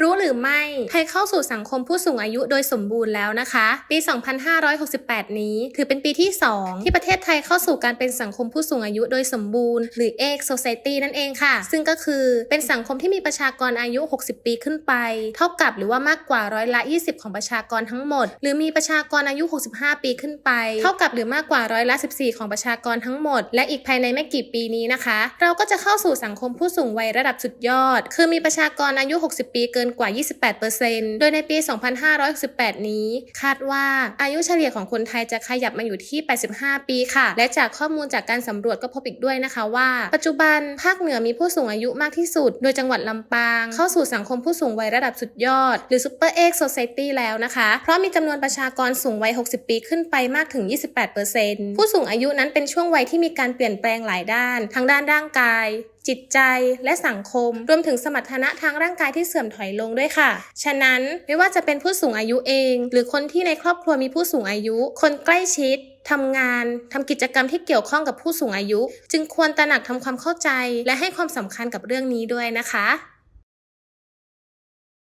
Ru, หรือไม่ ไทยเข้าสู่สังคมผู้สูงอายุโดยสมบูรณ์แล้วนะคะ ปี 2568 นี้ ถือเป็นปีที่ 2 ที่ประเทศไทยเข้าสู่การเป็นสังคมผู้สูงอายุโดยสมบูรณ์ หรือ e g Society นั่นเองค่ะ ซึ่งก็คือเป็นสังคมที่มีประชากรอายุ 60 ปีขึ้นไป เท่ากับหรือว่ามากกว่าร้อยละ 20 ของประชากรทั้งหมด หรือมีประชากรอายุ 65 ปีขึ้นไป เท่ากับหรือมากกว่าร้อยละ 14 ของประชากรทั้งหมด และอีกภายในไม่กี่ปีนี้นะคะ เราก็จะเข้าสู่สังคมผู้สูงวัยระดับสุดยอด คือมีประชากรอายุ 60 ปีเกินกว่า28%โดยในปี 2568 นี้ คาดว่าอายุเฉลี่ยของคนไทยจะขยับมาอยู่ที่ 85 ปีค่ะ และจากข้อมูลจากการสำรวจก็พบอีกด้วยนะคะว่า ปัจจุบันภาคเหนือมีผู้สูงอายุมากที่สุด โดยจังหวัดลำปาง เข้าสู่สังคมผู้สูงวัยระดับสุดยอด หรือ Super X Society แล้วนะคะ เพราะมีจำนวนประชากรสูงวัย 60 ปีขึ้นไปมากถึง 28%ผู้สูงอายุนั้นเป็นช่วงวัยที่มีการเปลี่ยนแปลงหลายด้าน ทั้งด้านร่างกายจิตใจและสังคม รวมถึงสมรรถนะทางร่างกายที่เสื่อมถอยลงด้วยค่ะ ฉะนั้นไม่ว่าจะเป็นผู้สูงอายุเอง หรือคนที่ในครอบครัวมีผู้สูงอายุ คนใกล้ชิดทำงานทำกิจกรรมที่เกี่ยวข้องกับผู้สูงอายุ จึงควรตระหนักทำความเข้าใจ และให้ความสำคัญกับเรื่องนี้ด้วยนะคะ